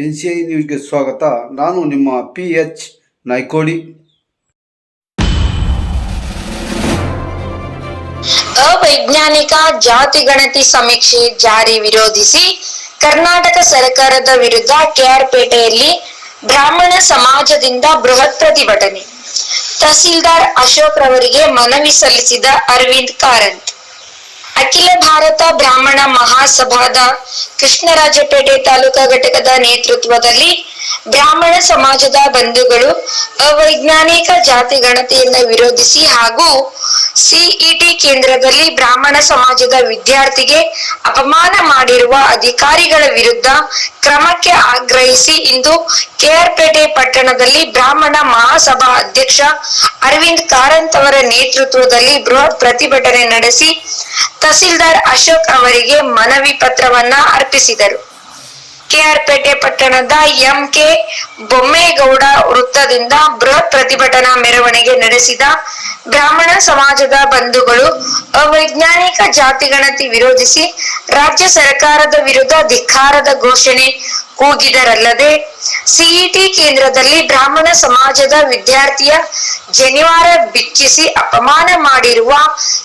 N C I ನ್ಯೂಸ್ಗೆ ಸ್ವಾಗತ. ನಾನು ನಿಮ್ಮ ಪಿ ಎಚ್ ನಾಯ್ಕೋಡಿ ಅವೈಜ್ಞಾನಿಕ ಜಾತಿ ಗಣತಿ ಸಮೀಕ್ಷೆ ಜಾರಿ ವಿರೋಧಿಸಿ ಕರ್ನಾಟಕ ಸರ್ಕಾರದ ವಿರುದ್ಧ ಕೆಆರ್ಪೇಟೆಯಲ್ಲಿ ಬ್ರಾಹ್ಮಣ ಸಮಾಜದಿಂದ ಬೃಹತ್ ಪ್ರತಿಭಟನೆ. ತಹಸೀಲ್ದಾರ್ ಅಶೋಕ್ ರವರಿಗೆ ಮನವಿ ಸಲ್ಲಿಸಿದ ಅರವಿಂದ್ ಕಾರಂತ್. ಅಖಿಲ ಭಾರತ ಬ್ರಾಹ್ಮಣ ಮಹಾಸಭಾದ ಕೃಷ್ಣರಾಜಪೇಟೆ ತಾಲೂಕಾ ಘಟಕದ ನೇತೃತ್ವದಲ್ಲಿ ಬ್ರಾಹ್ಮಣ ಸಮಾಜದ ಬಂಧುಗಳು, ಅವೈಜ್ಞಾನಿಕ ಜಾತಿ ಗಣತಿಯನ್ನು ವಿರೋಧಿಸಿ ಹಾಗೂ ಸಿಇಟಿ ಕೇಂದ್ರದಲ್ಲಿ ಬ್ರಾಹ್ಮಣ ಸಮಾಜದ ವಿದ್ಯಾರ್ಥಿಗೆ ಅಪಮಾನ ಮಾಡಿರುವ ಅಧಿಕಾರಿಗಳ ವಿರುದ್ಧ ಕ್ರಮಕ್ಕೆ ಆಗ್ರಹಿಸಿ ಇಂದು ಕೆಆರ್ಪೇಟೆ ಪಟ್ಟಣದಲ್ಲಿ ಬ್ರಾಹ್ಮಣ ಮಹಾಸಭಾ ಅಧ್ಯಕ್ಷ ಅರವಿಂದ್ ಕಾರಂತ್ ಅವರ ನೇತೃತ್ವದಲ್ಲಿ ಬೃಹತ್ ಪ್ರತಿಭಟನೆ ನಡೆಸಿ ತಹಸೀಲ್ದಾರ್ ಅಶೋಕ್ ಅವರಿಗೆ ಮನವಿ ಪತ್ರವನ್ನ ಅರ್ಪಿಸಿದರು. ಕೆಆರ್ಪೇಟೆ ಪಟ್ಟಣದ ಎಂಕೆ ಬೊಮ್ಮೇಗೌಡ ವೃತ್ತದಿಂದ ಬೃಹತ್ ಪ್ರತಿಭಟನಾ ಮೆರವಣಿಗೆ ನಡೆಸಿದ ಬ್ರಾಹ್ಮಣ ಸಮಾಜದ ಬಂಧುಗಳು ಅವೈಜ್ಞಾನಿಕ ಜಾತಿಗಣತಿ ವಿರೋಧಿಸಿ ರಾಜ್ಯ ಸರ್ಕಾರದ ವಿರುದ್ಧ ಧಿಕ್ಕಾರದ ಘೋಷಣೆ ಕೂಗಿದರಲ್ಲದೆ ಸಿಇಟಿ ಕೇಂದ್ರದಲ್ಲಿ ಬ್ರಾಹ್ಮಣ ಸಮಾಜದ ವಿದ್ಯಾರ್ಥಿಯ ಜನಿವಾರ ಬಿಚ್ಚಿಸಿ ಅಪಮಾನ ಮಾಡಿರುವ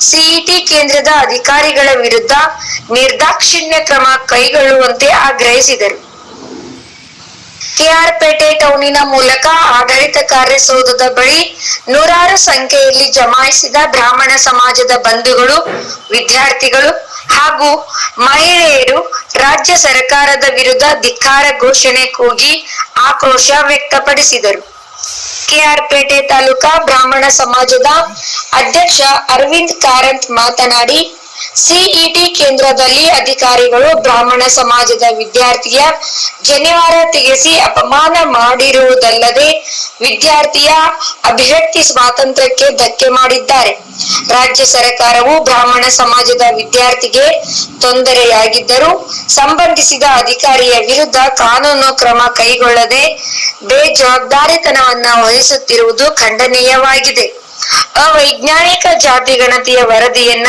ಸಿಇಟಿ ಕೇಂದ್ರದ ಅಧಿಕಾರಿಗಳ ವಿರುದ್ಧ ನಿರ್ದಾಕ್ಷಿಣ್ಯ ಕ್ರಮ ಕೈಗೊಳ್ಳುವಂತೆ ಆಗ್ರಹಿಸಿದರು. ಕೆಆರ್ಪೇಟೆ ಟೌನಿನ ಮೂಲಕ ಆಡಳಿತ ಕಾರ್ಯಸೌಧದ ಬಳಿ ನೂರಾರು ಸಂಖ್ಯೆಯಲ್ಲಿ ಜಮಾಯಿಸಿದ ಬ್ರಾಹ್ಮಣ ಸಮಾಜದ ಬಂಧುಗಳು, ವಿದ್ಯಾರ್ಥಿಗಳು ಹಾಗೂ ಮಹಿಳೆಯರು ರಾಜ್ಯ ಸರ್ಕಾರದ ವಿರುದ್ಧ ಧಿಕ್ಕಾರ ಘೋಷಣೆ ಕೂಗಿ ಆಕ್ರೋಶ ವ್ಯಕ್ತಪಡಿಸಿದರು. ಕೆಆರ್ಪೇಟೆ ತಾಲೂಕಾ ಬ್ರಾಹ್ಮಣ ಸಮಾಜದ ಅಧ್ಯಕ್ಷ ಅರವಿಂದ್ ಕಾರಂತ್ ಮಾತನಾಡಿ ಸಿಇಟಿ ಕೇಂದ್ರದಲ್ಲಿ ಅಧಿಕಾರಿಗಳು ಬ್ರಾಹ್ಮಣ ಸಮಾಜದ ವಿದ್ಯಾರ್ಥಿಯ ಜನಿವಾರ ತೆಗೆಸಿ ಅಪಮಾನ ಮಾಡಿರುವುದಲ್ಲದೆ ವಿದ್ಯಾರ್ಥಿಯ ಅಭಿವ್ಯಕ್ತಿ ಸ್ವಾತಂತ್ರ್ಯಕ್ಕೆ ಧಕ್ಕೆ ಮಾಡಿದ್ದಾರೆ. ರಾಜ್ಯ ಸರ್ಕಾರವು ಬ್ರಾಹ್ಮಣ ಸಮಾಜದ ವಿದ್ಯಾರ್ಥಿಗೆ ತೊಂದರೆಯಾಗಿದ್ದರೂ ಸಂಬಂಧಿಸಿದ ಅಧಿಕಾರಿಯ ವಿರುದ್ಧ ಕಾನೂನು ಕ್ರಮ ಕೈಗೊಳ್ಳದೆ ಬೇಜವಾಬ್ದಾರಿತನವನ್ನ ವಹಿಸುತ್ತಿರುವುದು ಖಂಡನೀಯವಾಗಿದೆ. ಅವೈಜ್ಞಾನಿಕ ಜಾತಿ ಗಣತಿಯ ವರದಿಯನ್ನ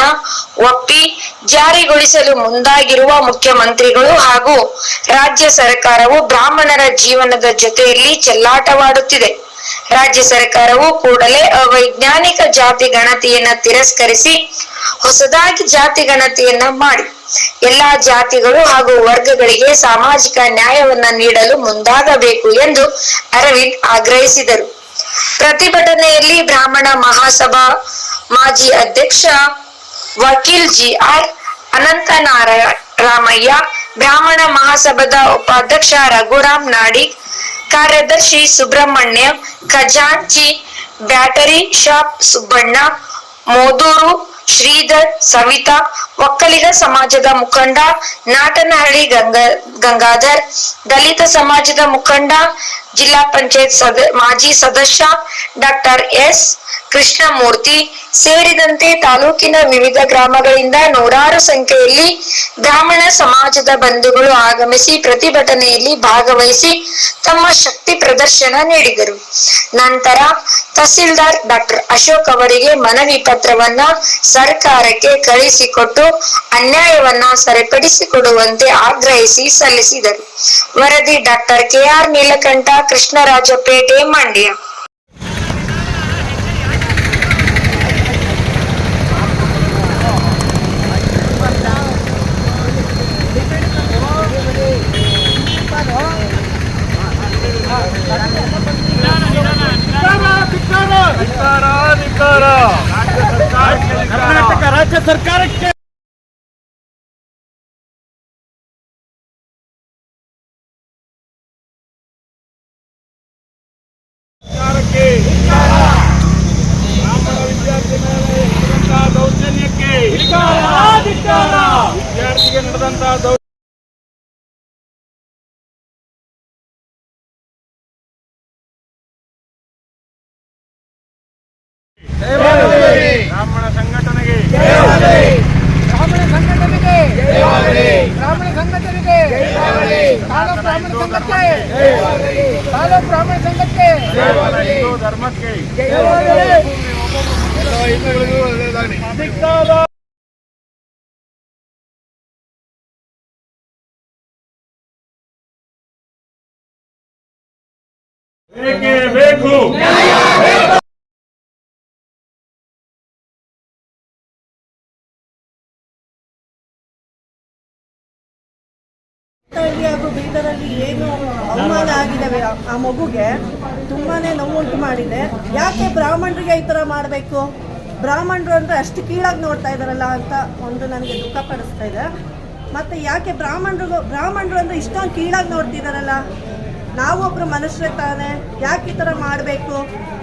ಒಪ್ಪಿ ಜಾರಿಗೊಳಿಸಲು ಮುಂದಾಗಿರುವ ಮುಖ್ಯಮಂತ್ರಿಗಳು ಹಾಗೂ ರಾಜ್ಯ ಸರ್ಕಾರವು ಬ್ರಾಹ್ಮಣರ ಜೀವನದ ಜೊತೆಯಲ್ಲಿ ಚೆಲ್ಲಾಟವಾಡುತ್ತಿದೆ. ರಾಜ್ಯ ಸರ್ಕಾರವು ಕೂಡಲೇ ಅವೈಜ್ಞಾನಿಕ ಜಾತಿ ಗಣತಿಯನ್ನ ತಿರಸ್ಕರಿಸಿ ಹೊಸದಾಗಿ ಜಾತಿ ಗಣತಿಯನ್ನ ಮಾಡಿ. ಎಲ್ಲಾ ಜಾತಿಗಳು ಹಾಗೂ ವರ್ಗಗಳಿಗೆ ಸಾಮಾಜಿಕ ನ್ಯಾಯವನ್ನ ನೀಡಲು ಮುಂದಾಗಬೇಕು ಎಂದು ಅರವಿಂದ್ ಆಗ್ರಹಿಸಿದರು. ಪ್ರತಿಭಟನೆಯಲ್ಲಿ ಬ್ರಾಹ್ಮಣ ಮಹಾಸಭಾ ಮಾಜಿ ಅಧ್ಯಕ್ಷ ವಕೀಲ್ ಜಿ ಆರ್ ಅನಂತನಾರಾಯಣ ರಾಮಯ್ಯ ಬ್ರಾಹ್ಮಣ ಮಹಾಸಭಾದ ಉಪಾಧ್ಯಕ್ಷ ರಘುರಾಮ್ ನಾಡಿಗ್ ಕಾರ್ಯದರ್ಶಿ ಸುಬ್ರಹ್ಮಣ್ಯ, ಖಜಾಂಚಿ ಬ್ಯಾಟರಿ ಶಾಪ್ ಸುಬ್ಬಣ್ಣ, ಮೋದೂರು ಶ್ರೀಧರ್ ಸವಿತಾ, ಒಕ್ಕಲಿಗ ಸಮಾಜದ ಮುಖಂಡ ನಾಟನಹಳ್ಳಿ ಗಂಗ ಗಂಗಾಧರ್, ದಲಿತ ಸಮಾಜದ ಮುಖಂಡ ಜಿಲ್ಲಾ ಪಂಚಾಯತ್ ಸದ, ಮಾಜಿ ಸದಸ್ಯ ಡಾಕ್ಟರ್ ಎಸ್ ಕೃಷ್ಣಮೂರ್ತಿ ಸೇರಿದಂತೆ ತಾಲೂಕಿನ ವಿವಿಧ ಗ್ರಾಮಗಳಿಂದ ನೂರಾರು ಸಂಖ್ಯೆಯಲ್ಲಿ ಬ್ರಾಹ್ಮಣ ಸಮಾಜದ ಬಂಧುಗಳು ಆಗಮಿಸಿ ಪ್ರತಿಭಟನೆಯಲ್ಲಿ ಭಾಗವಹಿಸಿ ತಮ್ಮ ಶಕ್ತಿ ಪ್ರದರ್ಶನ ನೀಡಿದರು. ನಂತರ ತಹಸೀಲ್ದಾರ್ ಡಾಕ್ಟರ್ ಅಶೋಕ್ ಅವರಿಗೆ ಮನವಿ ಪತ್ರವನ್ನ ಸರ್ಕಾರಕ್ಕೆ ಕಳಿಸಿಕೊಟ್ಟು ಅನ್ಯಾಯವನ್ನ ಸರಿಪಡಿಸಿಕೊಡುವಂತೆ ಆಗ್ರಹಿಸಿ ಸಲ್ಲಿಸಿದರು. ವರದಿ ಡಾಕ್ಟರ್ ಕೆಆರ್ ನೀಲಕಂಠ ಕೃಷ್ಣರಾಜಪೇಟೆ ಮಂಡ್ಯ ಧಿಕ್ಕಾರ, ಧಿಕ್ಕಾರ. ಕರ್ನಾಟಕ ರಾಜ್ಯ ಸರ್ಕಾರಕ್ಕೆ ಸರ್ಕಾರಕ್ಕೆ ಬ್ರಾಹ್ಮಣ ವಿದ್ಯಾರ್ಥಿ ಮೇಲೆ ನಡೆದಂತಹ ದೌರ್ಜನ್ಯಕ್ಕೆ ವಿದ್ಯಾರ್ಥಿಗೆ ನಡೆದಂತಹ ದೌರ್ಜನ್ಯ ಬ್ರಾಹ್ಮಣ ಸಂಘಟನೆಗೆ ಬ್ರಾಹ್ಮಣ ಸಂಘಟನೆಗೆ ಬ್ರಾಹ್ಮಣ ಸಂಘಟನೆಗೆ ತಾಲೂಕು ಬ್ರಾಹ್ಮಣ ಸಂಘಕ್ಕೆ ತಾಲೂಕು ಬ್ರಾಹ್ಮಣ ಸಂಘಕ್ಕೆ ಹಿಂದೂ ಧರ್ಮಕ್ಕೆ ಜಯವಾಗಲಿ. ಧಿಕ್ಕಾರ. ಬೇಕೇ ಹಾಗೂ ಬೀದರಲ್ಲಿ ಏನು ಅವಮಾನ ಆಗಿದ್ದಾವೆ ಆ- ಮಗುಗೆ ತುಂಬಾನೇ ನೋವುಂಟು ಮಾಡಿದೆ. ಯಾಕೆ ಬ್ರಾಹ್ಮಣರಿಗೆ ಈ ತರ ಮಾಡಬೇಕು? ಬ್ರಾಹ್ಮಣರು ಅಂದ್ರೆ ಅಷ್ಟು ಕೀಳಾಗಿ ನೋಡ್ತಾ ಇದ್ದಾರಲ್ಲ ಅಂತ ಒಂದು ನನಗೆ ದುಃಖ ಪಡಿಸ್ತಾ ಇದೆ. ಮತ್ತು ಯಾಕೆ ಬ್ರಾಹ್ಮಣರು ಬ್ರಾಹ್ಮಣರು ಅಂದ್ರೆ ಇಷ್ಟೊಂದು ಕೀಳಾಗಿ ನೋಡ್ತಿದ್ದಾರಲ್ಲ? ನಾವೊಬ್ರು ಮನುಷ್ಯರೇ ತಾನೆ ಯಾಕೆ ಈ ಥರ ಮಾಡಬೇಕು?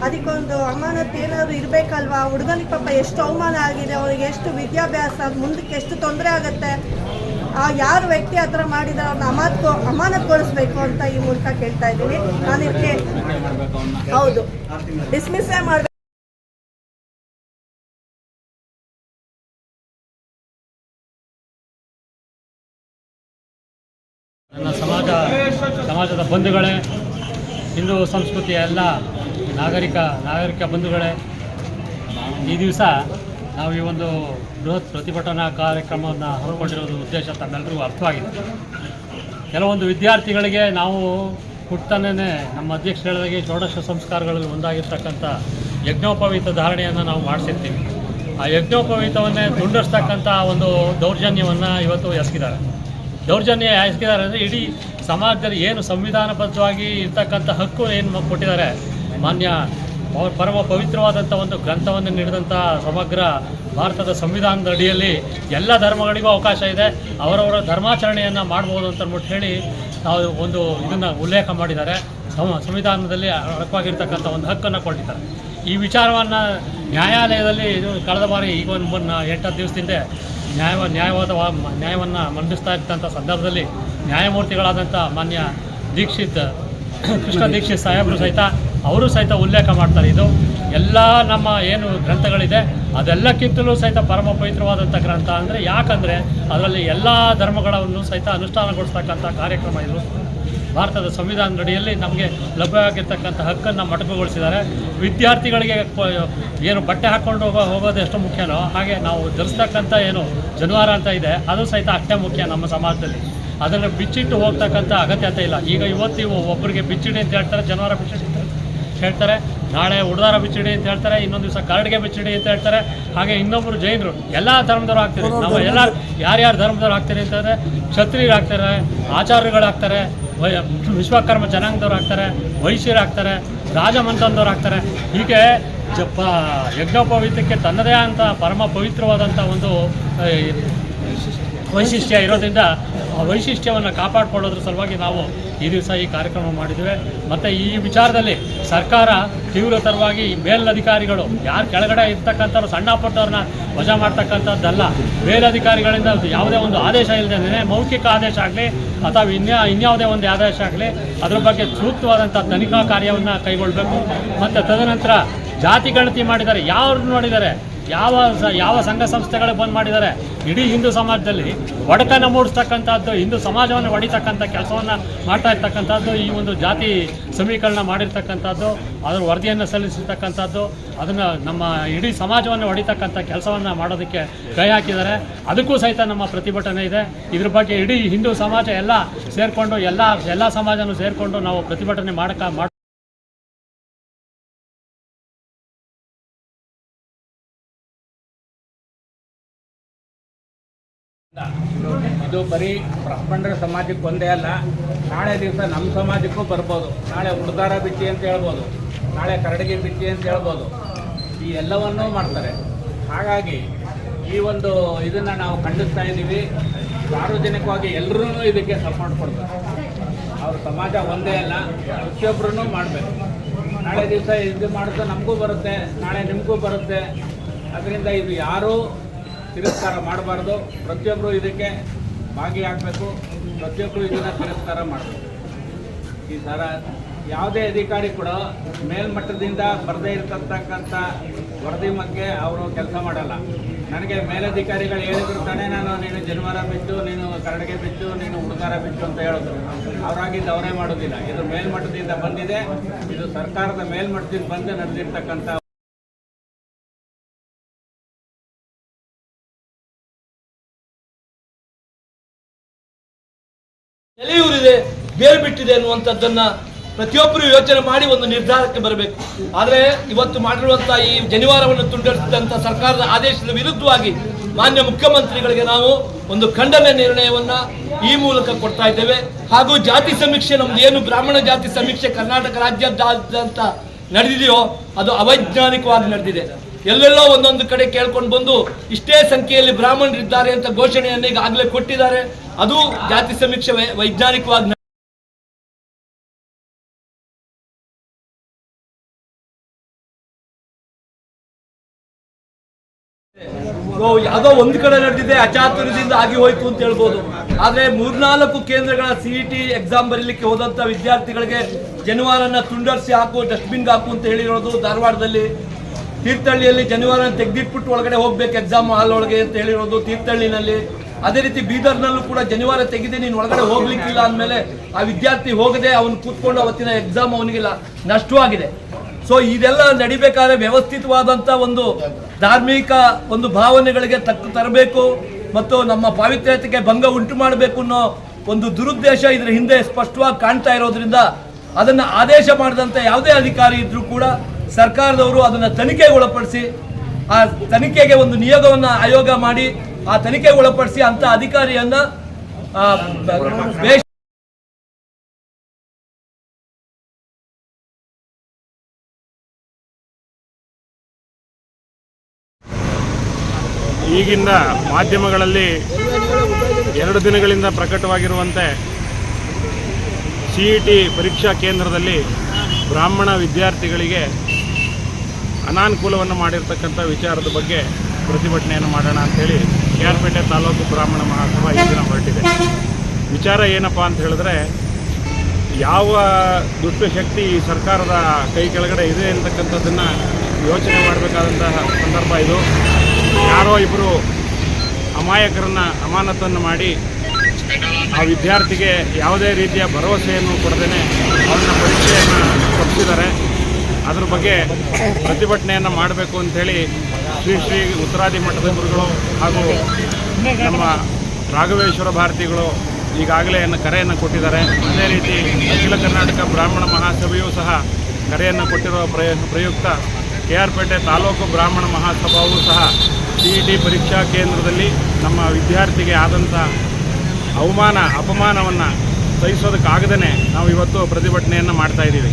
ಅದಕ್ಕೊಂದು ಅಮಾನತ್ ಏನಾದರೂ ಇರಬೇಕಲ್ವಾ? ಹುಡುಗನಿಗೆ ಪಾಪ ಎಷ್ಟು ಅವಮಾನ ಆಗಿದೆ ಅವ್ರಿಗೆ ಎಷ್ಟು ವಿದ್ಯಾಭ್ಯಾಸ ಮುಂದಕ್ಕೆ ಎಷ್ಟು ತೊಂದರೆ ಆಗುತ್ತೆ? ಆ ಯಾರು ವ್ಯಕ್ತಿ ಆ ಥರ ಮಾಡಿದಾರೆ ಅವ್ರನ್ನ ಅಮಾನತ್ ಅಮಾನತ್ಗೊಳಿಸ್ಬೇಕು ಅಂತ ಈ ಮೂಲಕ ಕೇಳ್ತಾ ಇದ್ದೀನಿ. ನಾನು ಇದಕ್ಕೆ ಹೌದು. ಡಿಸ್ಮಿಸ್ಸೇ ಮಾಡಬೇಕು. ಸಮಾಜದ ಬಂಧುಗಳೇ, ಹಿಂದೂ ಸಂಸ್ಕೃತಿಯ ಎಲ್ಲ ನಾಗರಿಕ ನಾಗರಿಕ ಬಂಧುಗಳೇ, ಈ ದಿವಸ ನಾವು ಈ ಒಂದು ಬೃಹತ್ ಪ್ರತಿಭಟನಾ ಕಾರ್ಯಕ್ರಮವನ್ನು ಹಮ್ಮಿಕೊಂಡಿರೋದು ಉದ್ದೇಶ ತಮ್ಮೆಲ್ಲರಿಗೂ ಅರ್ಥವಾಗಿದೆ. ಕೆಲವೊಂದು ವಿದ್ಯಾರ್ಥಿಗಳಿಗೆ ನಾವು ಹುಟ್ಟನೇ ನಮ್ಮ ಅಧ್ಯಕ್ಷರು ಹೇಳಿದಾಗೆ ಷೋಡಶ ಸಂಸ್ಕಾರಗಳಲ್ಲಿ ಒಂದಾಗಿರ್ತಕ್ಕಂಥ ಯಜ್ಞೋಪವೀತ ಧಾರಣೆಯನ್ನು ನಾವು ಮಾಡಿಸಿರ್ತೀವಿ. ಆ ಯಜ್ಞೋಪವೀತವನ್ನೇ ತುಂಡರಿಸ್ತಕ್ಕಂಥ ಒಂದು ದೌರ್ಜನ್ಯವನ್ನು ಇವತ್ತು ಎಸಗಿದ್ದಾರೆ. ದೌರ್ಜನ್ಯ ಯಾಯಿಸಿದ್ದಾರೆ ಅಂದರೆ ಇಡೀ ಸಮಾಜದಲ್ಲಿ ಏನು ಸಂವಿಧಾನಬದ್ಧವಾಗಿ ಇರ್ತಕ್ಕಂಥ ಹಕ್ಕು ಏನು ಕೊಟ್ಟಿದ್ದಾರೆ? ಮಾನ್ಯ ಪರಮ ಪವಿತ್ರವಾದಂಥ ಒಂದು ಗ್ರಂಥವನ್ನು ನೀಡಿದಂಥ ಸಮಗ್ರ ಭಾರತದ ಸಂವಿಧಾನದ ಅಡಿಯಲ್ಲಿ ಎಲ್ಲ ಧರ್ಮಗಳಿಗೂ ಅವಕಾಶ ಇದೆ. ಅವರವರ ಧರ್ಮಾಚರಣೆಯನ್ನು ಮಾಡ್ಬೋದು ಅಂತ ಅಂದ್ಬಿಟ್ಟು ಹೇಳಿ ನಾವು ಒಂದು ಇದನ್ನು ಉಲ್ಲೇಖ ಮಾಡಿದ್ದಾರೆ. ಸಂವಿಧಾನದಲ್ಲಿ ಅಡಕವಾಗಿರ್ತಕ್ಕಂಥ ಒಂದು ಹಕ್ಕನ್ನು ಕೊಟ್ಟಿದ್ದಾರೆ. ಈ ವಿಚಾರವನ್ನು ನ್ಯಾಯಾಲಯದಲ್ಲಿ ಇದು ಕಳೆದ ಬಾರಿ ಈಗ ಒಂದು ಎಂಟತ್ತು ದಿವಸದಿಂದ ನ್ಯಾಯ ನ್ಯಾಯವಾದ ನ್ಯಾಯವನ್ನು ಮಂಡಿಸ್ತಾ ಇದ್ದಂಥ ಸಂದರ್ಭದಲ್ಲಿ ನ್ಯಾಯಮೂರ್ತಿಗಳಾದಂಥ ಮಾನ್ಯ ದೀಕ್ಷಿತ್, ಕೃಷ್ಣ ದೀಕ್ಷಿತ್ ಸಾಹೇಬರು ಸಹಿತ ಅವರು ಸಹಿತ ಉಲ್ಲೇಖ ಮಾಡ್ತಾರೆ. ಇದು ಎಲ್ಲ ನಮ್ಮ ಏನು ಗ್ರಂಥಗಳಿದೆ, ಅದೆಲ್ಲಕ್ಕಿಂತಲೂ ಸಹಿತ ಪರಮ ಪವಿತ್ರವಾದಂಥ ಗ್ರಂಥ. ಅಂದರೆ ಯಾಕಂದರೆ ಅದರಲ್ಲಿ ಎಲ್ಲ ಧರ್ಮಗಳನ್ನು ಸಹಿತ ಅನುಷ್ಠಾನಗೊಳಿಸ್ತಕ್ಕಂಥ ಕಾರ್ಯಕ್ರಮ ಇದು. ಭಾರತದ ಸಂವಿಧಾನದಡಿಯಲ್ಲಿ ನಮಗೆ ಲಭ್ಯವಾಗಿರ್ತಕ್ಕಂಥ ಹಕ್ಕನ್ನು ಮೊಟಕುಗೊಳಿಸಿದ್ದಾರೆ. ವಿದ್ಯಾರ್ಥಿಗಳಿಗೆ ಏನು ಬಟ್ಟೆ ಹಾಕ್ಕೊಂಡು ಹೋಗೋ, ಹೋಗೋದು ಎಷ್ಟು ಮುಖ್ಯನೋ, ಹಾಗೆ ನಾವು ಧರಿಸ್ತಕ್ಕಂಥ ಏನು ಜನವಾರ ಅಂತ ಇದೆ, ಅದು ಸಹಿತ ಅಷ್ಟೇ ಮುಖ್ಯ ನಮ್ಮ ಸಮಾಜದಲ್ಲಿ. ಅದನ್ನು ಬಿಚ್ಚಿಟ್ಟು ಹೋಗ್ತಕ್ಕಂಥ ಅಗತ್ಯತೆ ಇಲ್ಲ. ಈಗ ಇವತ್ತು ಇವು ಒಬ್ಬರಿಗೆ ಬಿಚ್ಚಿಡಿ ಅಂತ ಹೇಳ್ತಾರೆ, ಜನವಾರ ಬಿಚ್ಚಿಡಿ ಅಂತ ಹೇಳ್ತಾರೆ. ನಾಳೆ ಉಡದಾರ ಬಿಚ್ಚಿಡಿ ಅಂತ ಹೇಳ್ತಾರೆ, ಇನ್ನೊಂದು ದಿವಸ ಕರಡಿಗೆ ಬಿಚ್ಚಿಡಿ ಅಂತ ಹೇಳ್ತಾರೆ. ಹಾಗೆ ಇನ್ನೊಬ್ಬರು ಜೈನರು, ಎಲ್ಲ ಧರ್ಮದವ್ರು ಆಗ್ತಾರೆ. ನಾವು ಎಲ್ಲ ಯಾರ್ಯಾರು ಧರ್ಮದವ್ರು ಆಗ್ತಾರೆ ಅಂತಂದರೆ ಕ್ಷತ್ರಿಯರು ಆಗ್ತಾರೆ ಆಚಾರ್ಯಗಳು ಆಗ್ತಾರೆ ವೈ ವಿಶ್ವಕರ್ಮ ಜನಾಂಗದವ್ರು ಆಗ್ತಾರೆ, ವೈಶ್ಯರು ಆಗ್ತಾರೆ ರಾಜಮಂತಂದವ್ರು ಆಗ್ತಾರೆ. ಹೀಗೆ ಜಪ್ಪ ಯಜ್ಞೋಪವೀತಕ್ಕೆ ತನ್ನದೇ ಅಂತ ಪರಮ ಪವಿತ್ರವಾದಂಥ ಒಂದು ವೈಶಿಷ್ಟ್ಯ ಇರೋದ್ರಿಂದ ಆ ವೈಶಿಷ್ಟ್ಯವನ್ನು ಕಾಪಾಡಿಕೊಳ್ಳೋದ್ರ ಸಲುವಾಗಿ ನಾವು ಈ ದಿವಸ ಈ ಕಾರ್ಯಕ್ರಮ ಮಾಡಿದ್ದೇವೆ. ಮತ್ತು ಈ ವಿಚಾರದಲ್ಲಿ ಸರ್ಕಾರ ತೀವ್ರತರವಾಗಿ ಮೇಲಧಿಕಾರಿಗಳು, ಯಾರು ಕೆಳಗಡೆ ಇರ್ತಕ್ಕಂಥವ್ರು ಸಣ್ಣ ಪುಟ್ಟವ್ರನ್ನ ವಜಾ ಮಾಡ್ತಕ್ಕಂಥದ್ದಲ್ಲ. ಮೇಲಧಿಕಾರಿಗಳಿಂದ ಯಾವುದೇ ಒಂದು ಆದೇಶ ಇಲ್ಲದೇ ಮೌಖಿಕ ಆದೇಶ ಆಗಲಿ, ಅಥವಾ ಇನ್ಯಾ, ಇನ್ಯಾವುದೇ ಒಂದು ಆದೇಶ ಆಗಲಿ, ಅದ್ರ ಬಗ್ಗೆ ಸೂಕ್ತವಾದಂಥ ತನಿಖಾ ಕಾರ್ಯವನ್ನು ಕೈಗೊಳ್ಳಬೇಕು ಮತ್ತು ತದನಂತರ ಜಾತಿ ಗಣತಿ ಮಾಡಿದ್ದಾರೆ ಯಾರು ನೋಡಿದ್ದಾರೆ? ಯಾವ ಯಾವ ಸಂಘ ಸಂಸ್ಥೆಗಳು ಬಂದ್ ಮಾಡಿದ್ದಾರೆ? ಇಡೀ ಹಿಂದೂ ಸಮಾಜದಲ್ಲಿ ಒಡಕನ್ನು ಮೂಡಿಸ್ತಕ್ಕಂಥದ್ದು, ಹಿಂದೂ ಸಮಾಜವನ್ನು ಹೊಡಿತಕ್ಕಂಥ ಕೆಲಸವನ್ನು ಮಾಡ್ತಾ ಇರ್ತಕ್ಕಂಥದ್ದು, ಈ ಒಂದು ಜಾತಿ ಸಮೀಕರಣ ಮಾಡಿರ್ತಕ್ಕಂಥದ್ದು, ಅದರ ವರದಿಯನ್ನು ಸಲ್ಲಿಸಿರ್ತಕ್ಕಂಥದ್ದು, ಅದನ್ನು ನಮ್ಮ ಇಡೀ ಸಮಾಜವನ್ನು ಹೊಡಿತಕ್ಕಂಥ ಕೆಲಸವನ್ನು ಮಾಡೋದಕ್ಕೆ ಕೈ ಹಾಕಿದ್ದಾರೆ. ಅದಕ್ಕೂ ಸಹಿತ ನಮ್ಮ ಪ್ರತಿಭಟನೆ ಇದೆ. ಇದ್ರ ಬಗ್ಗೆ ಇಡೀ ಹಿಂದೂ ಸಮಾಜ ಎಲ್ಲ ಸೇರಿಕೊಂಡು, ಎಲ್ಲ ಎಲ್ಲ ಸಮಾಜನೂ ಸೇರಿಕೊಂಡು ನಾವು ಪ್ರತಿಭಟನೆ ಮಾಡಕ ಇದು ಬರೀ ಬ್ರಾಹ್ಮಣರ ಸಮಾಜಕ್ಕೆ ಒಂದೇ ಅಲ್ಲ. ನಾಳೆ ದಿವಸ ನಮ್ಮ ಸಮಾಜಕ್ಕೂ ಬರ್ಬೋದು. ನಾಳೆ ಉಡ್ದಾರ ಬಿಚ್ಚಿ ಅಂತ ಹೇಳ್ಬೋದು. ನಾಳೆ ಕರಡಿಗೆ ಬಿಚ್ಚಿ ಅಂತ ಹೇಳ್ಬೋದು. ಈ ಎಲ್ಲವನ್ನೂ ಮಾಡ್ತಾರೆ. ಹಾಗಾಗಿ ಈ ಒಂದು ಇದನ್ನು ನಾವು ಖಂಡಿಸ್ತಾ ಇದ್ದೀವಿ. ಸಾರ್ವಜನಿಕವಾಗಿ ಎಲ್ಲರೂ ಇದಕ್ಕೆ ಸಪೋರ್ಟ್ ಕೊಡಬೇಕು ಅವ್ರ ಸಮಾಜ ಒಂದೇ ಅಲ್ಲ ಪ್ರತಿಯೊಬ್ಬರೂ ಮಾಡಬೇಕು. ನಾಳೆ ದಿವಸ ಇದು ಮಾಡಿದ್ರೆ ನಮಗೂ ಬರುತ್ತೆ, ನಾಳೆ ನಿಮಗೂ ಬರುತ್ತೆ. ಅದರಿಂದ ಇದು ಯಾರೂ ತಿರಸ್ಕಾರ ಮಾಡಬಾರ್ದು. ಪ್ರತಿಯೊಬ್ಬರು ಇದಕ್ಕೆ ಭಾಗಿಯಾಗಬೇಕು. ಪ್ರತಿಯೊಬ್ಬರು ಇದನ್ನು ತಿರಸ್ಕಾರ ಮಾಡಬೇಕು. ಈ ಸರ ಯಾವುದೇ ಅಧಿಕಾರಿ ಕೂಡ ಮೇಲ್ಮಟ್ಟದಿಂದ ಬರದೇ ಇರತಕ್ಕಂಥ ವರದಿ ಮಗ್ಗೆ ಅವರು ಕೆಲಸ ಮಾಡಲ್ಲ. ನನಗೆ ಮೇಲಧಿಕಾರಿಗಳು ಹೇಳಿದ್ರು ತಾನೇ ನಾನು ನೀನು ಜನಿವಾರ ಬಿಟ್ಟು, ನೀನು ಕರಡಿಗೆ ಬಿಟ್ಟು, ನೀನು ಹುಡುಗಾರ ಬಿಟ್ಟು ಅಂತ ಹೇಳಿದ್ರು. ಅವರಾಗಿದ್ದು ಅವರೇ ಮಾಡೋದಿಲ್ಲ. ಇದು ಮೇಲ್ಮಟ್ಟದಿಂದ ಬಂದಿದೆ. ಇದು ಸರ್ಕಾರದ ಮೇಲ್ಮಟ್ಟದಿಂದ ಬಂದು ನಡೆದಿರ್ತಕ್ಕಂಥ ಎಲೆಯೂರಿದೆ ಬೇರು ಬಿಟ್ಟಿದೆ ಅನ್ನುವಂಥದ್ದನ್ನ ಪ್ರತಿಯೊಬ್ಬರು ಯೋಚನೆ ಮಾಡಿ ಒಂದು ನಿರ್ಧಾರಕ್ಕೆ ಬರಬೇಕು. ಆದರೆ ಇವತ್ತು ಮಾಡಿರುವಂತಹ ಈ ಜನಿವಾರವನ್ನು ತುಂಡರಿಸಿದಂಥ ಸರ್ಕಾರದ ಆದೇಶದ ವಿರುದ್ಧವಾಗಿ ಮಾನ್ಯ ಮುಖ್ಯಮಂತ್ರಿಗಳಿಗೆ ನಾವು ಒಂದು ಖಂಡನೆ ನಿರ್ಣಯವನ್ನ ಈ ಮೂಲಕ ಕೊಡ್ತಾ ಇದ್ದೇವೆ. ಹಾಗೂ ಜಾತಿ ಸಮೀಕ್ಷೆ, ನಮ್ದು ಏನು ಬ್ರಾಹ್ಮಣ ಜಾತಿ ಸಮೀಕ್ಷೆ ಕರ್ನಾಟಕ ರಾಜ್ಯದಾದ್ಯಂತ ನಡೆದಿದೆಯೋ ಅದು ಅವೈಜ್ಞಾನಿಕವಾಗಿ ನಡೆದಿದೆ. ಎಲ್ಲೆಲ್ಲೋ ಒಂದೊಂದು ಕಡೆ ಕೇಳ್ಕೊಂಡು ಬಂದು ಇಷ್ಟೇ ಸಂಖ್ಯೆಯಲ್ಲಿ ಬ್ರಾಹ್ಮಣರಿದ್ದಾರೆ ಅಂತ ಘೋಷಣೆಯನ್ನು ಈಗಾಗಲೇ ಕೊಟ್ಟಿದ್ದಾರೆ. ಅದು ಜಾತಿ ಸಮೀಕ್ಷೆ ವೈಜ್ಞಾನಿಕವಾಗಿ ಯಾವುದೋ ಒಂದು ಕಡೆ ನಡೆದಿದೆ, ಅಚಾತುರ್ಯದಿಂದ ಆಗಿ ಹೋಯ್ತು ಅಂತ ಹೇಳ್ಬೋದು. ಆದ್ರೆ ಮೂರ್ನಾಲ್ಕು ಕೇಂದ್ರಗಳ ಸಿಇಟಿ ಎಕ್ಸಾಮ್ ಬರೀಲಿಕ್ಕೆ ಹೋದಂತ ವಿದ್ಯಾರ್ಥಿಗಳಿಗೆ ಜನವಾರನ್ನ ತುಂಡರಿಸಿ ಹಾಕು ಡಸ್ಟ್ಬಿನ್ ಹಾಕು ಅಂತ ಹೇಳಿರೋದು ಧಾರವಾಡದಲ್ಲಿ. ತೀರ್ಥಹಳ್ಳಿಯಲ್ಲಿ ಜನಿವಾರ ತೆಗೆದಿಟ್ಬಿಟ್ಟು ಒಳಗಡೆ ಹೋಗ್ಬೇಕು ಎಕ್ಸಾಮ್ ಹಾಲ್ ಒಳಗೆ ಅಂತ ಹೇಳಿರೋದು ತೀರ್ಥಹಳ್ಳಿನಲ್ಲಿ. ಅದೇ ರೀತಿ ಬೀದರ್ನಲ್ಲೂ ಕೂಡ ಜನಿವಾರ ತೆಗೆದೆ ನೀನು ಒಳಗಡೆ ಹೋಗ್ಲಿಕ್ಕಿಲ್ಲ ಅಂದಮೇಲೆ ಆ ವಿದ್ಯಾರ್ಥಿ ಹೋಗದೆ ಅವನು ಕೂತ್ಕೊಂಡು ಅವತ್ತಿನ ಎಕ್ಸಾಮ್ ಅವನಿಗಿಲ್ಲ ನಷ್ಟವಾಗಿದೆ. ಸೊ ಇದೆಲ್ಲ ನಡಿಬೇಕಾದ್ರೆ ವ್ಯವಸ್ಥಿತವಾದಂಥ ಒಂದು ಧಾರ್ಮಿಕ ಒಂದು ಭಾವನೆಗಳಿಗೆ ತಕ್ಕ ತರಬೇಕು ಮತ್ತು ನಮ್ಮ ಪಾವಿತ್ರ್ಯತೆಗೆ ಭಂಗ ಉಂಟು ಮಾಡಬೇಕು ಅನ್ನೋ ಒಂದು ದುರುದ್ದೇಶ ಇದರ ಹಿಂದೆ ಸ್ಪಷ್ಟವಾಗಿ ಕಾಣ್ತಾ ಇರೋದ್ರಿಂದ ಅದನ್ನು ಆದೇಶ ಮಾಡಿದಂಥ ಯಾವುದೇ ಅಧಿಕಾರಿ ಇದ್ರೂ ಕೂಡ ಸರ್ಕಾರದವರು ಅದನ್ನು ತನಿಖೆಗೆ ಒಳಪಡಿಸಿ ಆ ತನಿಖೆಗೆ ಒಂದು ನಿಯೋಗವನ್ನು ಆಯೋಗ ಮಾಡಿ, ಆ ತನಿಖೆಗೆ ಒಳಪಡಿಸಿ ಅಂತ ಅಧಿಕಾರಿಯನ್ನ ಈಗಿಂದ ಮಾಧ್ಯಮಗಳಲ್ಲಿ ಎರಡು ದಿನಗಳಿಂದ ಪ್ರಕಟವಾಗಿರುವಂತೆ ಸಿ ಇ ಟಿ ಪರೀಕ್ಷಾ ಕೇಂದ್ರದಲ್ಲಿ ಬ್ರಾಹ್ಮಣ ವಿದ್ಯಾರ್ಥಿಗಳಿಗೆ ಅನಾನುಕೂಲವನ್ನು ಮಾಡಿರ್ತಕ್ಕಂಥ ವಿಚಾರದ ಬಗ್ಗೆ ಪ್ರತಿಭಟನೆಯನ್ನು ಮಾಡೋಣ ಅಂಥೇಳಿ ಕೆ ಆರ್ ಪೇಟೆ ತಾಲೂಕು ಬ್ರಾಹ್ಮಣ ಮಹಾಸಭಾ ಈ ದಿನ ಹೊರಟಿದೆ. ವಿಚಾರ ಏನಪ್ಪ ಅಂತ ಹೇಳಿದ್ರೆ, ಯಾವ ದುಷ್ಟಶಕ್ತಿ ಈ ಸರ್ಕಾರದ ಕೈ ಕೆಳಗಡೆ ಇದೆ ಅಂತಕ್ಕಂಥದ್ದನ್ನು ಯೋಚನೆ ಮಾಡಬೇಕಾದಂತಹ ಸಂದರ್ಭ ಇದು. ಯಾರೋ ಇಬ್ಬರು ಅಮಾಯಕರನ್ನ ಅಮಾನತನ್ನು ಮಾಡಿ ಆ ವಿದ್ಯಾರ್ಥಿಗೆ ಯಾವುದೇ ರೀತಿಯ ಭರವಸೆಯನ್ನು ಕೊಡದೇನೆ ಅವನ ಪರೀಕ್ಷೆಯನ್ನು ತಪ್ಪಿಸಿದ್ದಾರೆ. ಅದ್ರ ಬಗ್ಗೆ ಪ್ರತಿಭಟನೆಯನ್ನು ಮಾಡಬೇಕು ಅಂಥೇಳಿ ಶ್ರೀ ಶ್ರೀ ಉತ್ತರಾದಿ ಮಠದ ಗುರುಗಳು ಹಾಗೂ ನಮ್ಮ ರಾಘವೇಶ್ವರ ಭಾರತಿಗಳು ಈಗಾಗಲೇ ಕರೆಯನ್ನು ಕೊಟ್ಟಿದ್ದಾರೆ. ಅದೇ ರೀತಿ ಅಖಿಲ ಕರ್ನಾಟಕ ಬ್ರಾಹ್ಮಣ ಮಹಾಸಭೆಯೂ ಸಹ ಕರೆಯನ್ನು ಕೊಟ್ಟಿರುವ ಪ್ರಯ, ಪ್ರಯುಕ್ತ ಕೆ ಆರ್ ಪೇಟೆ ತಾಲೂಕು ಬ್ರಾಹ್ಮಣ ಮಹಾಸಭಾವೂ ಸಹ ಸಿ ಇ ಟಿ ಪರೀಕ್ಷಾ ಕೇಂದ್ರದಲ್ಲಿ ನಮ್ಮ ವಿದ್ಯಾರ್ಥಿಗೆ ಆದಂಥ ಅವಮಾನ, ಅಪಮಾನವನ್ನು ಸಹಿಸೋದಕ್ಕಾಗದೇ ನಾವು ಇವತ್ತು ಪ್ರತಿಭಟನೆಯನ್ನು ಮಾಡ್ತಾ ಇದ್ದೀವಿ.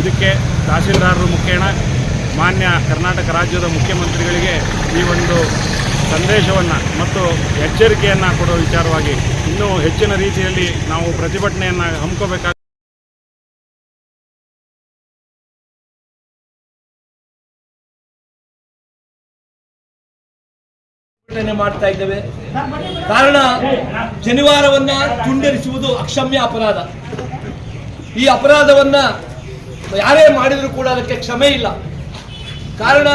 ಇದಕ್ಕೆ ತಹಸೀಲ್ದಾರರು ಮುಖೇಣ, ಮಾನ್ಯ ಕರ್ನಾಟಕ ರಾಜ್ಯದ ಮುಖ್ಯಮಂತ್ರಿಗಳಿಗೆ ಈ ಒಂದು ಸಂದೇಶವನ್ನು ಮತ್ತು ಎಚ್ಚರಿಕೆಯನ್ನು ಕೊಡೋ ವಿಚಾರವಾಗಿ ಇನ್ನೂ ಹೆಚ್ಚಿನ ರೀತಿಯಲ್ಲಿ ನಾವು ಪ್ರತಿಭಟನೆಯನ್ನು ಹಮ್ಮಿಕೋಬೇಕಾಗ ಮಾಡ್ತಾ ಇದ್ದೇವೆ. ಕಾರಣ, ಶನಿವಾರವನ್ನ ತುಂಡರಿಸುವುದು ಅಕ್ಷಮ್ಯ ಅಪರಾಧ. ಈ ಅಪರಾಧವನ್ನ ಯಾರೇ ಮಾಡಿದರೂ ಕೂಡ ಅದಕ್ಕೆ ಕ್ಷಮೆ ಇಲ್ಲ. ಕಾರಣ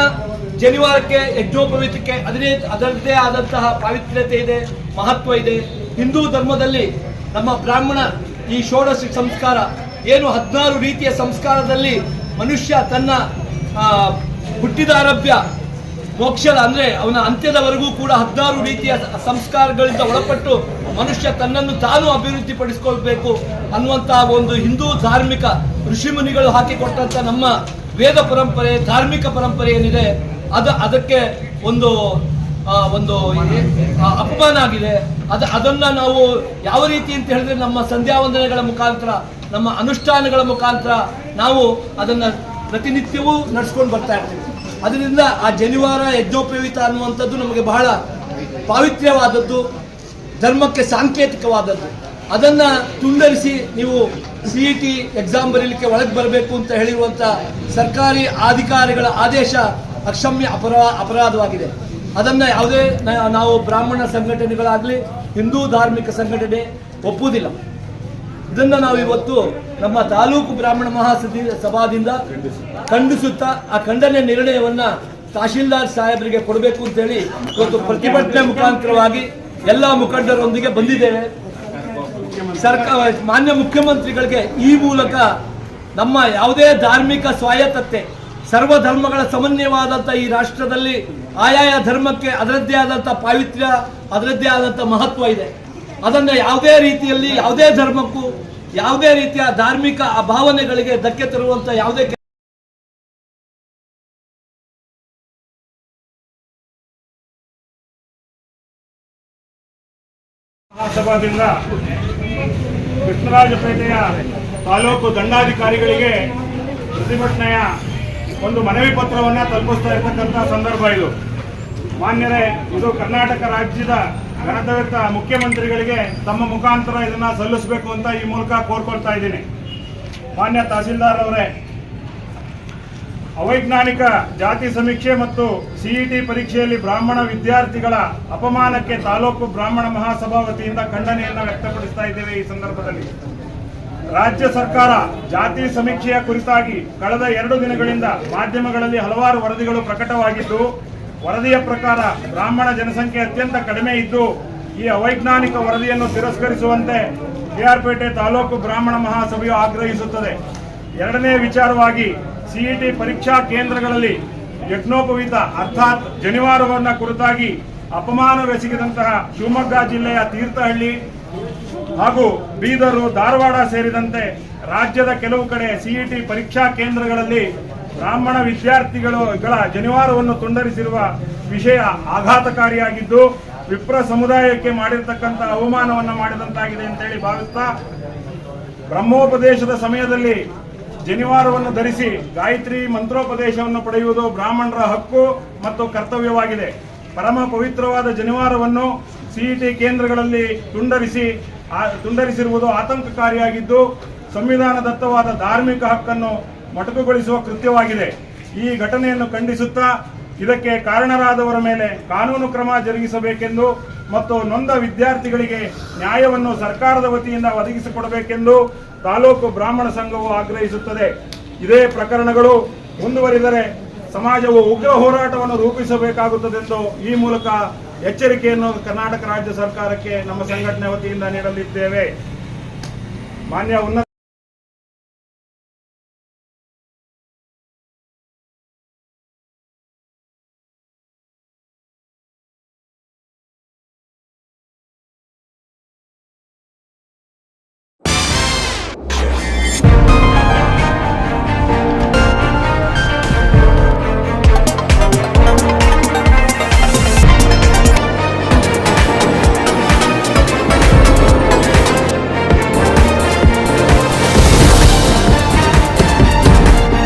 ಜನಿವಾರಕ್ಕೆ, ಯಜ್ಞೋಪವೀತಕ್ಕೆ ಅದನ್ನೇ ಅದರದ್ದೇ ಆದಂತಹ ಪಾವಿತ್ರ್ಯತೆ ಇದೆ, ಮಹತ್ವ ಇದೆ. ಹಿಂದೂ ಧರ್ಮದಲ್ಲಿ ನಮ್ಮ ಬ್ರಾಹ್ಮಣ ಈ ಷೋಡಶ ಸಂಸ್ಕಾರ ಏನು ಹದಿನಾರು ರೀತಿಯ ಸಂಸ್ಕಾರದಲ್ಲಿ ಮನುಷ್ಯ ತನ್ನ ಹುಟ್ಟಿದ ಆರಭ್ಯ ಮೋಕ್ಷದ ಅಂದರೆ ಅವನ ಅಂತ್ಯದವರೆಗೂ ಕೂಡ ಹದಿನಾರು ರೀತಿಯ ಸಂಸ್ಕಾರಗಳಿಂದ ಒಳಪಟ್ಟು ಮನುಷ್ಯ ತನ್ನನ್ನು ತಾನು ಅಭಿವೃದ್ಧಿಪಡಿಸಿಕೊಳ್ಬೇಕು ಅನ್ನುವಂತಹ ಒಂದು ಹಿಂದೂ ಧಾರ್ಮಿಕ ಋಷಿಮುನಿಗಳು ಹಾಕಿಕೊಟ್ಟಂತ ನಮ್ಮ ವೇದ ಪರಂಪರೆ, ಧಾರ್ಮಿಕ ಪರಂಪರೆ ಏನಿದೆ, ಅದು ಅದಕ್ಕೆ ಒಂದು ಒಂದು ಅಪಮಾನ ಆಗಿದೆ. ಅದು, ಅದನ್ನ ನಾವು ಯಾವ ರೀತಿ ಅಂತ ಹೇಳಿದ್ರೆ ನಮ್ಮ ಸಂಧ್ಯಾ ವಂದನೆಗಳ ಮುಖಾಂತರ, ನಮ್ಮ ಅನುಷ್ಠಾನಗಳ ಮುಖಾಂತರ ನಾವು ಅದನ್ನ ಪ್ರತಿನಿತ್ಯವೂ ನಡ್ಸ್ಕೊಂಡು ಬರ್ತಾ ಇರ್ತೀವಿ. ಅದರಿಂದ ಆ ಜನಿವಾರ ಯಜ್ಞೋಪವೀತ ಅನ್ನುವಂಥದ್ದು ನಮಗೆ ಬಹಳ ಪಾವಿತ್ರ್ಯವಾದದ್ದು. ಧರ್ಮಕ್ಕೆ ಸಾಂಕೇತಿಕವಾದದ್ದು. ಅದನ್ನ ತುಂಡರಿಸಿ ನೀವು ಸಿ ಇ ಟಿ ಎಕ್ಸಾಮ್ ಬರೀಲಿಕ್ಕೆ ಒಳಗೆ ಬರಬೇಕು ಅಂತ ಹೇಳಿರುವಂಥ ಸರ್ಕಾರಿ ಅಧಿಕಾರಿಗಳ ಆದೇಶ ಅಕ್ಷಮ್ಯ ಅಪರಾ, ಅಪರಾಧವಾಗಿದೆ. ಅದನ್ನ ಯಾವುದೇ ನಾವು ಬ್ರಾಹ್ಮಣ ಸಂಘಟನೆಗಳಾಗಲಿ, ಹಿಂದೂ ಧಾರ್ಮಿಕ ಸಂಘಟನೆ ಒಪ್ಪುವುದಿಲ್ಲ. ಇದನ್ನ ನಾವು ಇವತ್ತು ನಮ್ಮ ತಾಲೂಕು ಬ್ರಾಹ್ಮಣ ಮಹಾಸಭಿ ಸಭಾದಿಂದ ಖಂಡಿಸುತ್ತಾ ಆ ಖಂಡನೆ ನಿರ್ಣಯವನ್ನ ತಹಶೀಲ್ದಾರ್ ಸಾಹೇಬರಿಗೆ ಕೊಡಬೇಕು ಅಂತೇಳಿ ಇವತ್ತು ಪ್ರತಿಭಟನೆ ಮುಖಾಂತರವಾಗಿ ಎಲ್ಲ ಮುಖಂಡರೊಂದಿಗೆ ಬಂದಿದ್ದೇವೆ. ಸರ್ಕಾರ ಮಾನ್ಯ ಮುಖ್ಯಮಂತ್ರಿಗಳಿಗೆ ಈ ಮೂಲಕ ನಮ್ಮ ಯಾವುದೇ ಧಾರ್ಮಿಕ ಸ್ವಾಯತ್ತತೆ ಸರ್ವ ಧರ್ಮಗಳ ಸಮನ್ವಯವಾದಂಥ ಈ ರಾಷ್ಟ್ರದಲ್ಲಿ ಆಯಾಯ ಧರ್ಮಕ್ಕೆ ಅದರದ್ದೇ ಆದಂಥ ಪಾವಿತ್ರ್ಯ, ಅದರದ್ದೇ ಆದಂಥ ಮಹತ್ವ ಇದೆ. ಅದನ್ನು ಯಾವುದೇ ರೀತಿಯಲ್ಲಿ ಯಾವುದೇ ಧರ್ಮಕ್ಕೂ, ಯಾವುದೇ ರೀತಿಯ ಧಾರ್ಮಿಕ ಭಾವನೆಗಳಿಗೆ ಧಕ್ಕೆ ತರುವಂಥ ಯಾವುದೇ ಮಹಾಸಭಾದಿಂದ ಕೃಷ್ಣರಾಜಪೇಟೆಯ ತಾಲೂಕು ದಂಡಾಧಿಕಾರಿಗಳಿಗೆ ಪ್ರತಿಭಟನೆಯ ಒಂದು ಮನವಿ ಪತ್ರವನ್ನು ತಲುಪಿಸ್ತಾ ಇರತಕ್ಕಂಥ ಸಂದರ್ಭ ಇದು. ಮಾನ್ಯರೇ, ಇದು ಕರ್ನಾಟಕ ರಾಜ್ಯದ ಗಣತವ್ಯಕ್ತ ಮುಖ್ಯಮಂತ್ರಿಗಳಿಗೆ ತಮ್ಮ ಮುಖಾಂತರ ಇದನ್ನು ಸಲ್ಲಿಸಬೇಕು ಅಂತ ಈ ಮೂಲಕ ಕೋರ್ಕೊಳ್ತಾ ಇದ್ದೀನಿ. ಮಾನ್ಯ ತಹಸೀಲ್ದಾರ್ ಅವರೇ ಅವೈಜ್ಞಾನಿಕ ಜಾತಿ ಸಮೀಕ್ಷೆ ಮತ್ತು ಸಿಇಟಿ ಪರೀಕ್ಷೆಯಲ್ಲಿ ಬ್ರಾಹ್ಮಣ ವಿದ್ಯಾರ್ಥಿಗಳ ಅಪಮಾನಕ್ಕೆ ತಾಲೂಕು ಬ್ರಾಹ್ಮಣ ಮಹಾಸಭಾ ವತಿಯಿಂದ ಖಂಡನೆಯನ್ನು ವ್ಯಕ್ತಪಡಿಸ್ತಾ ಇದ್ದೇವೆ ಈ ಸಂದರ್ಭದಲ್ಲಿ. ರಾಜ್ಯ ಸರ್ಕಾರ ಜಾತಿ ಸಮೀಕ್ಷೆಯ ಕುರಿತಾಗಿ ಕಳೆದ ಎರಡು ದಿನಗಳಿಂದ ಮಾಧ್ಯಮಗಳಲ್ಲಿ ಹಲವಾರು ವರದಿಗಳು ಪ್ರಕಟವಾಗಿದ್ದು, ವರದಿಯ ಪ್ರಕಾರ ಬ್ರಾಹ್ಮಣ ಜನಸಂಖ್ಯೆ ಅತ್ಯಂತ ಕಡಿಮೆ ಇದ್ದು, ಈ ಅವೈಜ್ಞಾನಿಕ ವರದಿಯನ್ನು ತಿರಸ್ಕರಿಸುವಂತೆ ಕೆಆರ್ಪೇಟೆ ತಾಲೂಕು ಬ್ರಾಹ್ಮಣ ಮಹಾಸಭೆಯು ಆಗ್ರಹಿಸುತ್ತದೆ. ಎರಡನೇ ವಿಚಾರವಾಗಿ ಸಿಇಟಿ ಪರೀಕ್ಷಾ ಕೇಂದ್ರಗಳಲ್ಲಿ ಯಜ್ಞೋಪವೀತ ಅರ್ಥಾತ್ ಜನಿವಾರವನ್ನ ಕುರಿತಾಗಿ ಅಪಮಾನವೆಸಗಿದಂತಹ ಶಿವಮೊಗ್ಗ ಜಿಲ್ಲೆಯ ತೀರ್ಥಹಳ್ಳಿ ಹಾಗೂ ಬೀದರು, ಧಾರವಾಡ ಸೇರಿದಂತೆ ರಾಜ್ಯದ ಕೆಲವು ಕಡೆ ಸಿಇಟಿ ಪರೀಕ್ಷಾ ಕೇಂದ್ರಗಳಲ್ಲಿ ಬ್ರಾಹ್ಮಣ ವಿದ್ಯಾರ್ಥಿಗಳ ಜನಿವಾರವನ್ನು ತುಂಡರಿಸಿರುವ ವಿಷಯ ಆಘಾತಕಾರಿಯಾಗಿದ್ದು, ವಿಪ್ರ ಸಮುದಾಯಕ್ಕೆ ಮಾಡಿರ್ತಕ್ಕಂಥ ಅವಮಾನವನ್ನು ಮಾಡಿದಂತಾಗಿದೆ ಅಂತೇಳಿ ಭಾವಿಸ್ತಾ, ಬ್ರಹ್ಮೋಪದೇಶದ ಸಮಯದಲ್ಲಿ ಜನಿವಾರವನ್ನು ಧರಿಸಿ ಗಾಯತ್ರಿ ಮಂತ್ರೋಪದೇಶವನ್ನು ಪಡೆಯುವುದು ಬ್ರಾಹ್ಮಣರ ಹಕ್ಕು ಮತ್ತು ಕರ್ತವ್ಯವಾಗಿದೆ. ಪರಮ ಪವಿತ್ರವಾದ ಜನಿವಾರವನ್ನು ಸಿಇಟಿ ಕೇಂದ್ರಗಳಲ್ಲಿ ತುಂಡರಿಸಿ ತುಂಡರಿಸಿರುವುದು ಆತಂಕಕಾರಿಯಾಗಿದ್ದು ಸಂವಿಧಾನದತ್ತವಾದ ಧಾರ್ಮಿಕ ಹಕ್ಕನ್ನು ಮೊಟಕುಗೊಳಿಸುವ ಕೃತ್ಯವಾಗಿದೆ. ಈ ಘಟನೆಯನ್ನು ಖಂಡಿಸುತ್ತಾ ಇದಕ್ಕೆ ಕಾರಣರಾದವರ ಮೇಲೆ ಕಾನೂನು ಕ್ರಮ ಜರುಗಿಸಬೇಕೆಂದು ಮತ್ತು ನೊಂದ ವಿದ್ಯಾರ್ಥಿಗಳಿಗೆ ನ್ಯಾಯವನ್ನು ಸರ್ಕಾರದ ವತಿಯಿಂದ ಒದಗಿಸಿಕೊಡಬೇಕೆಂದು ತಾಲೂಕು ಬ್ರಾಹ್ಮಣ ಸಂಘವು ಆಗ್ರಹಿಸುತ್ತದೆ. ಇದೇ ಪ್ರಕರಣಗಳು ಮುಂದುವರಿದರೆ ಸಮಾಜವು ಉಗ್ರ ಹೋರಾಟವನ್ನು ರೂಪಿಸಬೇಕಾಗುತ್ತದೆಂದು ಈ ಮೂಲಕ ಎಚ್ಚರಿಕೆಯನ್ನು ಕರ್ನಾಟಕ ರಾಜ್ಯ ಸರ್ಕಾರಕ್ಕೆ ನಮ್ಮ ಸಂಘಟನೆ ವತಿಯಿಂದ ನೀಡಲಿದ್ದೇವೆ. ಮಾನ್ಯ ಉನ್ನತ